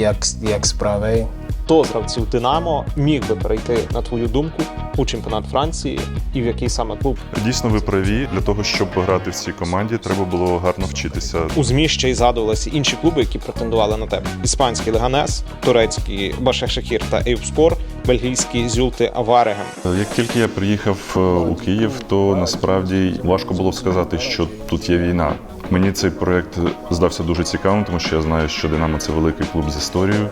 як, як справи. Хто з гравців Динамо міг би перейти, на твою думку, у чемпіонат Франції і в який саме клуб? Дійсно, ви праві. Для того, щоб грати в цій команді, треба було гарно вчитися. У ЗМІ ще й згадувалися інші клуби, які претендували на тебе: іспанський Леганес, турецький Башешехір та Ейвспор, бельгійський Зюлти Авареген. Як тільки я приїхав е, у Київ, то насправді важко було сказати, що тут є війна. Мені цей проект здався дуже цікавим, тому що я знаю, що Динамо це великий клуб з історією.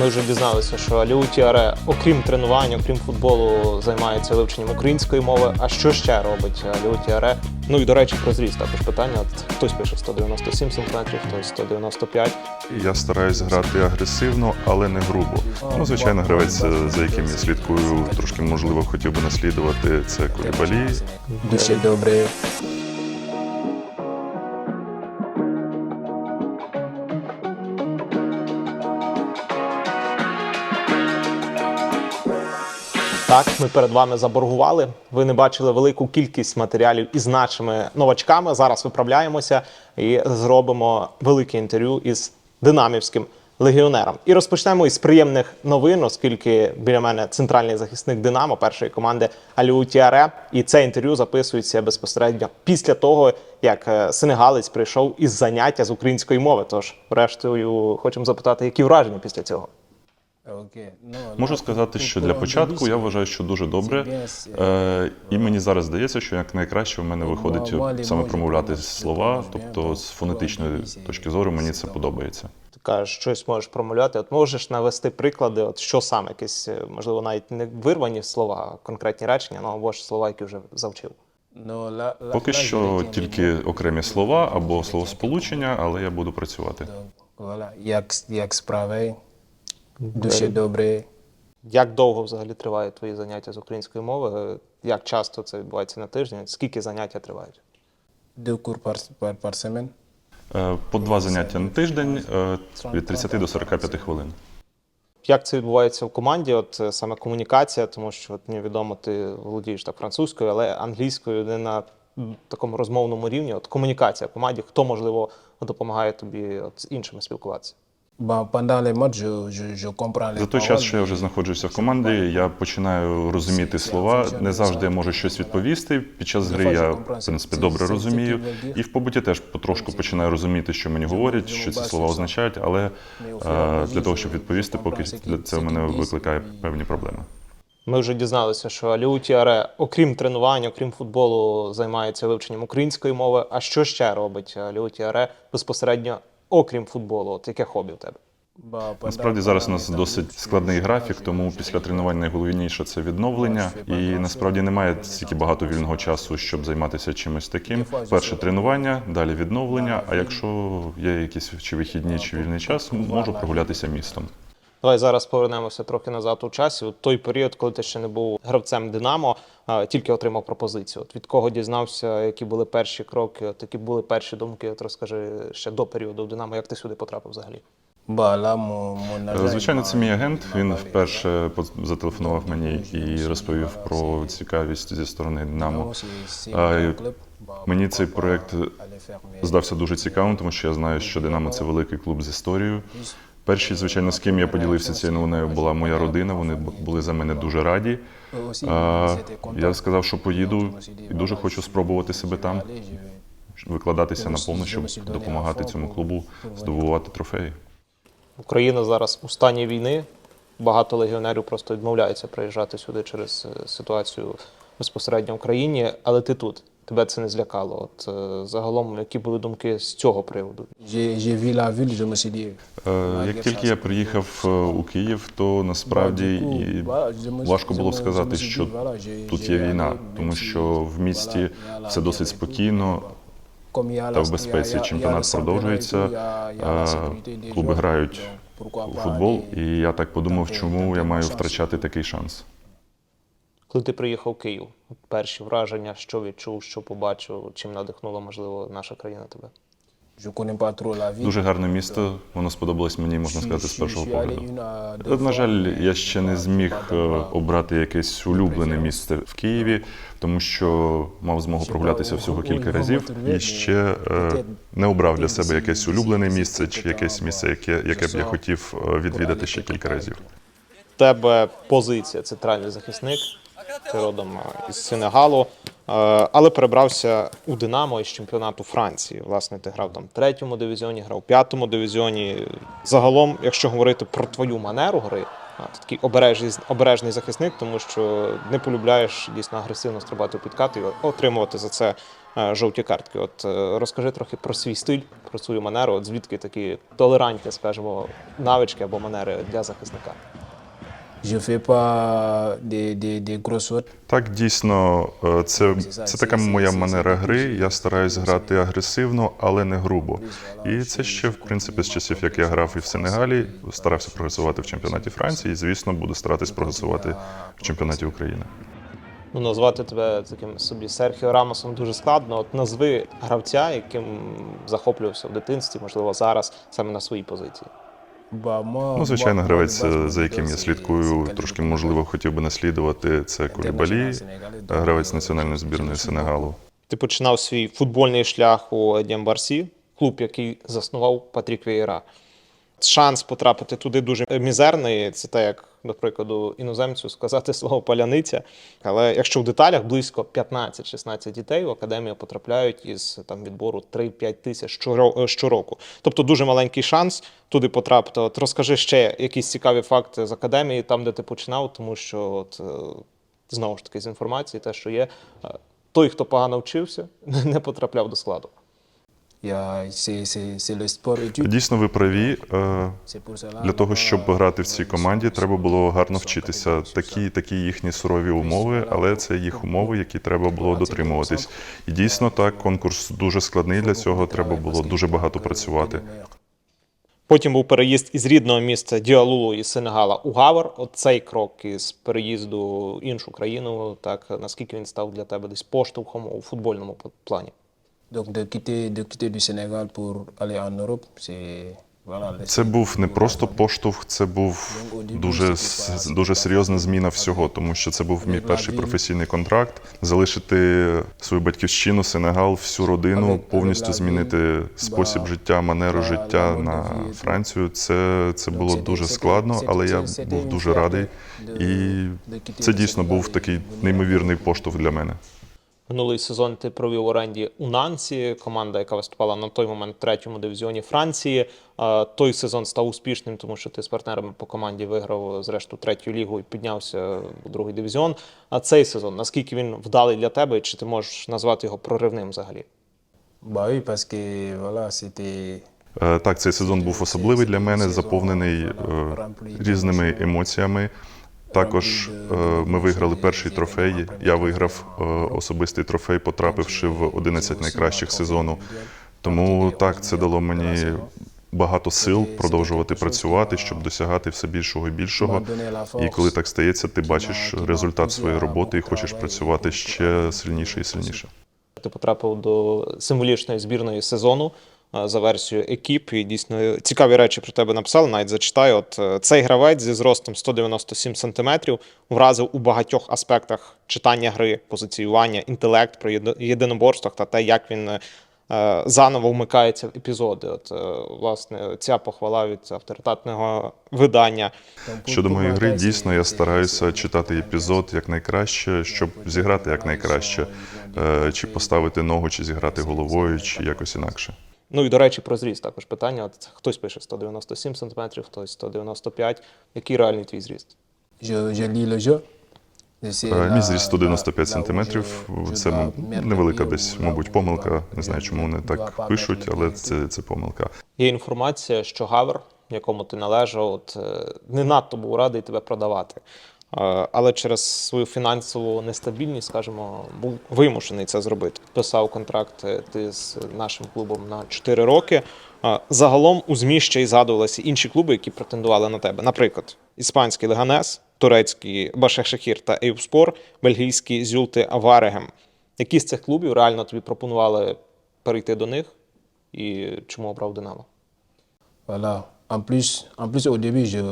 Ми вже дізналися, що Аліутіаре, окрім тренувань, окрім футболу, займається вивченням української мови. А що ще робить Аліутіаре? Ну і до речі, про зріст також питання. Хтось пише 197 см, хтось 195. Я стараюсь грати агресивно, але не грубо. Ну, звичайно, гравець, е, за яким я слідкую, трошки можливо хотів би наслідувати. Це Кулібалі. Дуже добре. Так, ми перед вами заборгували. Ви не бачили велику кількість матеріалів із нашими новачками. Зараз виправляємося і зробимо велике інтерв'ю із динамівським легіонером. І розпочнемо із приємних новин, оскільки біля мене центральний захисник Динамо першої команди Аліу Тіаре. І це інтерв'ю записується безпосередньо після того, як е, сенегалець прийшов із заняття з української мови. Тож, врештою, хочемо запитати, які враження після цього. Окей. Ну, Можу сказати, що для початку я вважаю, що дуже добре. Е, і мені зараз здається, що як найкраще в мене виходить саме промовляти слова, тобто з фонетичної точки зору мені це подобається. Ти кажеш, щось можеш промовляти. От можеш навести приклади, от що саме якісь, е, можливо, навіть не вирвані слова, а конкретні речення, ну або ж слова, які вже завчив. Поки що тільки окремі слова або словосполучення, але я буду працювати. Як, як справи? Дуже добре. Як довго взагалі тривають твої заняття з української мови? Е, Як часто це відбувається на тиждень? Скільки заняття тривають? Deux cours par, par, par semaine. Е, По два заняття на тиждень е, від 30 до 45 хвилин. Як це відбувається в команді? От е, саме комунікація, тому що от мені відомо, ти володієш так французькою, але англійською не на такому розмовному рівні. От комунікація в команді, хто можливо допомагає тобі от, з іншими спілкуватися? За той час, що я вже знаходжуся в команді, я починаю розуміти слова. Не завжди я можу щось відповісти. Під час гри я в принципі добре розумію. І в побуті теж потрошку починаю розуміти, що мені говорять, що ці слова означають, але е, для того, щоб відповісти, поки для це в мене викликає певні проблеми. Ми вже дізналися, що Аліу окрім тренувань, окрім футболу, займається вивченням української мови. А що ще робить Аліу безпосередньо, окрім футболу? От яке хобі у тебе? Насправді зараз у нас досить складний графік, тому після тренувань найголовніше це відновлення. І насправді немає стільки багато вільного часу, щоб займатися чимось таким. Перше тренування, далі відновлення. А якщо є якісь чи вихідні, чи вільний час, можу прогулятися містом. Давай зараз повернемося трохи назад у часі. У той період, коли ти ще не був гравцем Динамо, а тільки отримав пропозицію. От від кого дізнався, які були перші кроки, от які були перші думки? От розкажи ще до періоду в Динамо, як ти сюди потрапив взагалі? Звичайно, це мій агент. Він вперше зателефонував мені і розповів про цікавість зі сторони Динамо. Мені цей проект здався дуже цікавим, тому що я знаю, що Динамо це великий клуб з історією. Перші, звичайно, з ким я поділився цією новиною, була моя родина. Вони були за мене дуже раді. Я сказав, що поїду і дуже хочу спробувати себе там, викладатися Я наповну, me щоб допомагати цьому клубу здобувати трофеї. Україна зараз у стані війни. Багато легіонерів просто відмовляються приїжджати сюди через е, ситуацію безпосередньо в країні, але ти тут. Тебе це не злякало. От е, загалом, які були думки з цього приводу? Е, Як тільки я приїхав е, у Київ, то насправді і важко було сказати, що тут є війна, тому що в місті все досить спокійно. та в безпеці. Чемпіонат продовжується, клуби грають у футбол, і я так подумав, чому я маю втрачати такий шанс. Коли ти приїхав в Київ, перші враження, що відчув, що побачив, чим надихнула, можливо, наша країна тебе? Дуже гарне місто, воно сподобалось мені, можна сказати, з першого погляду. На жаль, я ще не зміг е, обрати якесь улюблене місце в Києві, тому що мав змогу прогулятися всього кілька разів. І ще е, не обрав для себе якесь улюблене місце чи якесь місце, яке, яке б я хотів е, відвідати ще кілька разів. Тебе позиція центральний захисник. Родом е, із Сенегалу, е, але перебрався у Динамо із чемпіонату Франції. Власне, ти грав там в третьому дивізіоні, грав в п'ятому дивізіоні. Загалом, якщо говорити про твою манеру гри, ти такий обережний, обережний захисник, тому що не полюбляєш дійсно агресивно стрибати у підкат і отримувати за це е, жовті картки. От розкажи трохи про свій стиль, про свою манеру, от звідки такі толерантні, скажімо, навички або манери для захисника. Je fais pas des, des, des grosses fautes. Так, дійсно, е, це, це така моя манера гри. Я стараюсь грати агресивно, але не грубо. І це ще, в принципі, з часів, як я грав і в Сенегалі, старався прогресувати в чемпіонаті Франції, і, звісно, буду старатись прогресувати в чемпіонаті України. Ну, назвати тебе таким собі Серхіо Рамосом дуже складно. От назви гравця, яким захоплювався в дитинстві, можливо, зараз саме на своїй позиції. Bah, Ну, звичайно, гравець, е, за яким я слідкую, трошки можливо хотів би наслідувати. Це Кулібалі, гравець національної збірної Сенегалу. Ти починав свій футбольний шлях у Дямбарсі, клуб, який заснував Патрік Вієра. Шанс потрапити туди дуже мізерний. Це те, як, до прикладу, іноземцю сказати слово паляниця. Але якщо в деталях близько 15-16 дітей в академію потрапляють із там відбору 3-5 тисяч щоро- щороку. Тобто дуже маленький шанс туди потрапити. От розкажи ще якісь цікаві факти з академії, там, де ти починав, тому що от, е, знову ж таки з інформації, те, що є, е, той, хто погано вчився, не потрапляв до складу. Дійсно, ви праві. е, Для того, щоб грати в цій команді, треба було гарно вчитися. Такі, такі їхні сурові умови, але це їх умови, які треба було дотримуватись. І дійсно так, конкурс дуже складний для цього. Треба було дуже багато працювати. Потім був переїзд із рідного місця Діалулу із Сенегала у Гавар. От цей крок із переїзду в іншу країну, так наскільки він став для тебе десь поштовхом у футбольному плані? Donc de quitter, de quitter du Sénégal pour aller en Europe, c'est Це був не просто поштовх, це був дуже дуже серйозна зміна всього, тому що це був мій перший професійний контракт. Залишити свою батьківщину, Сенегал, всю родину, повністю змінити спосіб життя, манеру життя на Францію. Це, це було дуже складно, але я був дуже радий. І це дійсно був такий неймовірний поштовх для мене. Минулий сезон ти провів в оренді у Нансі, команда, яка виступала на той момент в третьому дивізіоні Франції. Той сезон став успішним, тому що ти з партнерами по команді виграв зрештою третю лігу і піднявся у другий дивізіон. А цей сезон, наскільки він вдалий для тебе, чи ти можеш назвати його проривним взагалі? Е, Так, цей сезон був особливий для мене, заповнений е, різними емоціями. Також е, ми виграли перший трофей. Я виграв е, особистий трофей, потрапивши в 11 найкращих сезону. Тому так, це дало мені багато сил продовжувати працювати, щоб досягати все більшого і більшого. І коли так стається, ти бачиш результат своєї роботи і хочеш працювати ще сильніше і сильніше. Ти потрапив до символічної збірної сезону за версією екіп. І дійсно цікаві речі про тебе написали. Навіть зачитаю. От е, цей гравець зі зростом 197 сантиметрів вразив у багатьох аспектах читання гри, позиціювання, інтелект єди- єдиноборствах та те, як він. е, е, Заново вмикається в епізоди. От е, власне ця похвала від авторитетного видання. Щодо моєї гри, дійсно я стараюся читати епізод якнайкраще, щоб зіграти якнайкраще, Е, чи поставити ногу, чи зіграти головою, чи якось інакше. Ну і до речі, про зріст також питання. От хтось пише 197 сантиметрів, хтось 195. Який реальний твій зріст? Е, là- Мій зріст 195 là сантиметрів. Це невелика десь, мабуть, помилка. Не знаю, чому вони так пишуть, але це, це помилка. Є інформація, що Гавер, якому ти належав, от, е, не надто був радий тебе продавати. Е, Але через свою фінансову нестабільність, скажімо, був вимушений це зробити. Писав контракт ти з нашим клубом на 4 роки. Е, Загалом у ЗМІ ще й згадувалися інші клуби, які претендували на тебе. Наприклад, іспанський Леганес, турецький Башешахір та Ейвспор, бельгійський Зюлти Аварегем. Які з цих клубів реально тобі пропонували перейти до них? І чому обрав Динамо? Voilà. En plus, en plus, au début, je,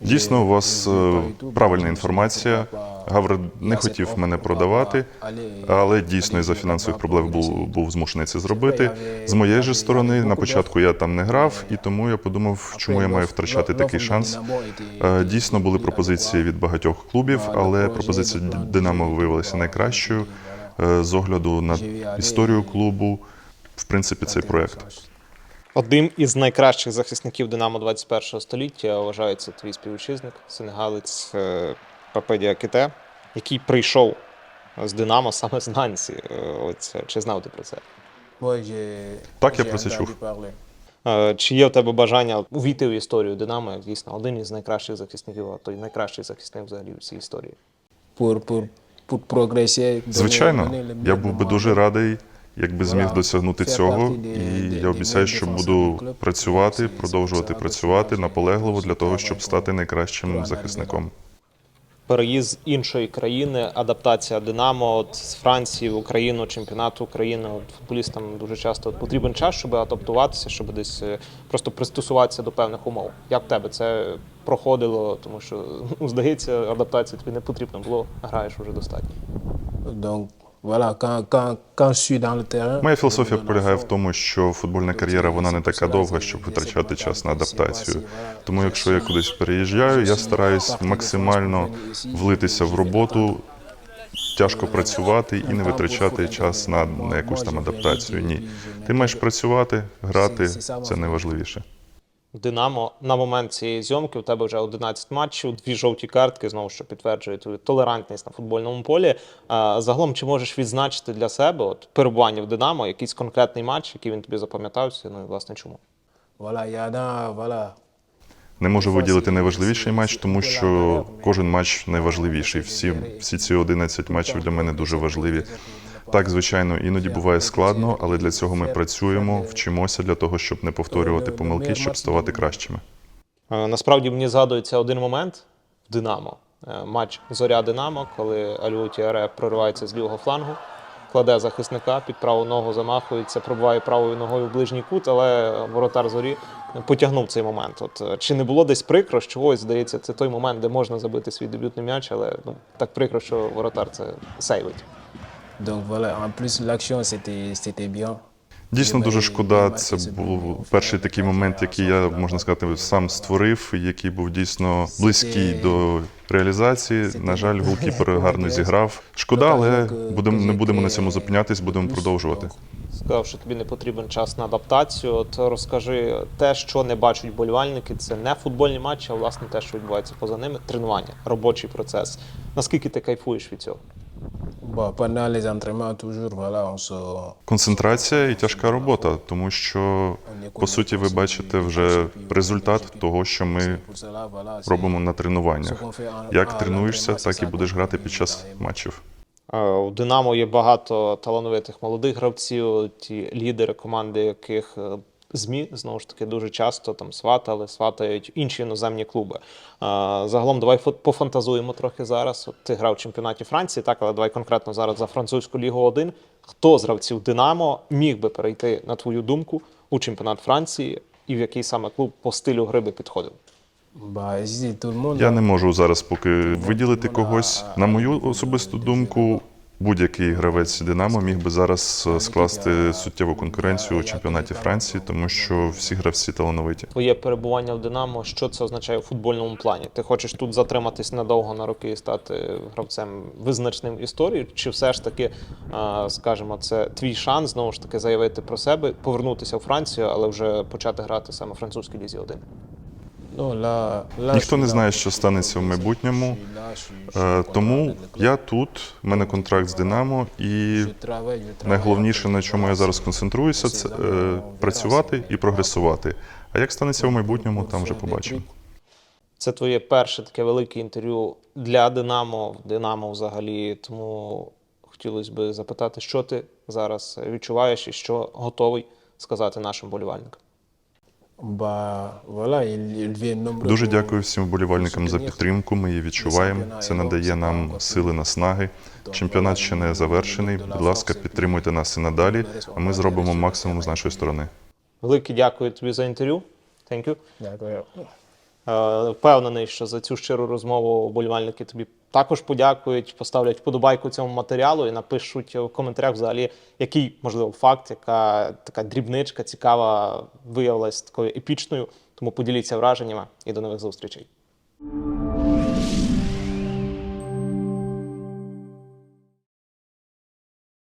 Дійсно, у вас е, правильна інформація. Гавр не хотів мене продавати, але дійсно із-за фінансових проблем був, був змушений це зробити. З моєї ж сторони, на початку я там не грав, і тому я подумав, чому я маю втрачати такий шанс. Е, Дійсно були пропозиції від багатьох клубів, але пропозиція Динамо виявилася найкращою е, з огляду на історію клубу. В принципі, цей проект. Одним із найкращих захисників Динамо 21 століття вважається твій співвітчизник, сенегалець е, Папе Діакіте, який прийшов з Динамо саме з Нансі. Е, Ось, чи знав ти про це? Так, я про це чув. Е, Чи є у тебе бажання увійти в історію Динамо як дійсно один із найкращих захисників, а то й найкращий захисник взагалі у всій історії? Звичайно, я був би дуже радий, якби зміг досягнути цього. І я обіцяю, що буду працювати, продовжувати працювати наполегливо для того, щоб стати найкращим захисником. Переїзд з іншої країни, адаптація Динамо от з Франції в Україну, чемпіонат України. От футболістам дуже часто от потрібен час, щоб адаптуватися, щоб десь е, просто пристосуватися до певних умов. Як в тебе це проходило? Тому що ну, здається, адаптації тобі не потрібно було, граєш вже достатньо. Моя філософія полягає в тому, що футбольна кар'єра вона не така довга, щоб витрачати час на адаптацію. Тому, якщо я кудись переїжджаю, я стараюсь максимально влитися в роботу, тяжко працювати і не витрачати час на, на якусь там адаптацію. Ні, ти маєш працювати, грати це найважливіше. Динамо на момент цієї зйомки у тебе вже 11 матчів, дві жовті картки, знову що підтверджує твою толерантність на футбольному полі. А, загалом, чи можеш відзначити для себе от перебування в Динамо, якийсь конкретний матч, який він тобі запам'ятався? Ну і власне чому? Не можу виділити найважливіший матч, тому що кожен матч найважливіший. Всі, всі ці 11 матчів для мене дуже важливі. Так, звичайно, іноді буває складно, але для цього ми працюємо, вчимося для того, щоб не повторювати помилки, щоб ставати кращими. Е, Насправді мені згадується один момент в Динамо. Е, Матч Зоря Динамо, коли Алю Тіаре проривається з лівого флангу, кладе захисника, під праву ногу замахується, пробиває правою ногою в ближній кут, але воротар зорі потягнув цей момент. От е, чи не було десь прикро, що ось здається, це той момент, де можна забити свій дебютний м'яч, але ну так прикро, що воротар це сейвить. Donc voilà, en plus l'action c'était c'était bien. Дійсно дуже шкода. Це був перший такий момент, який я можна сказати сам створив, який був дійсно близький до реалізації. На жаль, голкіпер гарно зіграв. Шкода, але будемо не будемо на цьому зупинятись, будемо продовжувати. Сказав, що тобі не потрібен час на адаптацію. От розкажи те, що не бачать болівальники, це не футбольні матчі, а власне те, що відбувається поза ними, тренування, робочий процес. Наскільки ти кайфуєш від цього? Toujours, voilà, se... Концентрація і тяжка робота, тому що по суті ви бачите вже результат того, що ми робимо на тренуваннях. Як тренуєшся, так і будеш грати під час матчів. У Динамо є багато талановитих молодих гравців, ті лідери команди, яких е, ЗМІ знову ж таки дуже часто там сватали, сватають інші іноземні клуби. Е, Загалом, давай пофантазуємо трохи зараз. От ти грав в чемпіонаті Франції, так, але давай конкретно зараз за французьку лігу 1. Хто з гравців Динамо міг би перейти, на твою думку, у чемпіонат Франції, і в який саме клуб по стилю гри би підходив? Я не можу зараз поки виділити когось. На мою особисту думку, будь-який гравець Динамо міг би зараз е, скласти суттєву конкуренцію у чемпіонаті Франції, тому що всі гравці талановиті. Твоє перебування в Динамо, що це означає у футбольному плані? Ти хочеш тут затриматись надовго на роки і стати гравцем визначним історії? Чи все ж таки, а, скажімо, це твій шанс знову ж таки заявити про себе, повернутися у Францію, але вже почати грати саме французькій лізі 1? Ніхто не знає, що станеться в майбутньому. Е, Тому я тут, в мене контракт з Динамо, і найголовніше, на чому я зараз концентруюся, це е, працювати і прогресувати. А як станеться в майбутньому, там вже побачимо. Це твоє перше таке велике інтерв'ю для Динамо, Динамо взагалі. Тому хотілося б запитати, що ти зараз відчуваєш і що готовий сказати нашим болівальникам. Дуже дякую всім вболівальникам за підтримку. Ми її відчуваємо. Це надає нам сили наснаги. Чемпіонат ще не завершений. Будь ласка, підтримуйте нас і надалі. А ми зробимо максимум з нашої сторони. Велике дякую тобі за інтерв'ю. D'accord. Е, Впевнений, що за цю щиру розмову вболівальники тобі також подякують, поставлять вподобайку цьому матеріалу і напишуть в коментарях взагалі, який можливо факт, яка така дрібничка цікава виявилась такою епічною. Тому поділіться враженнями і до нових зустрічей.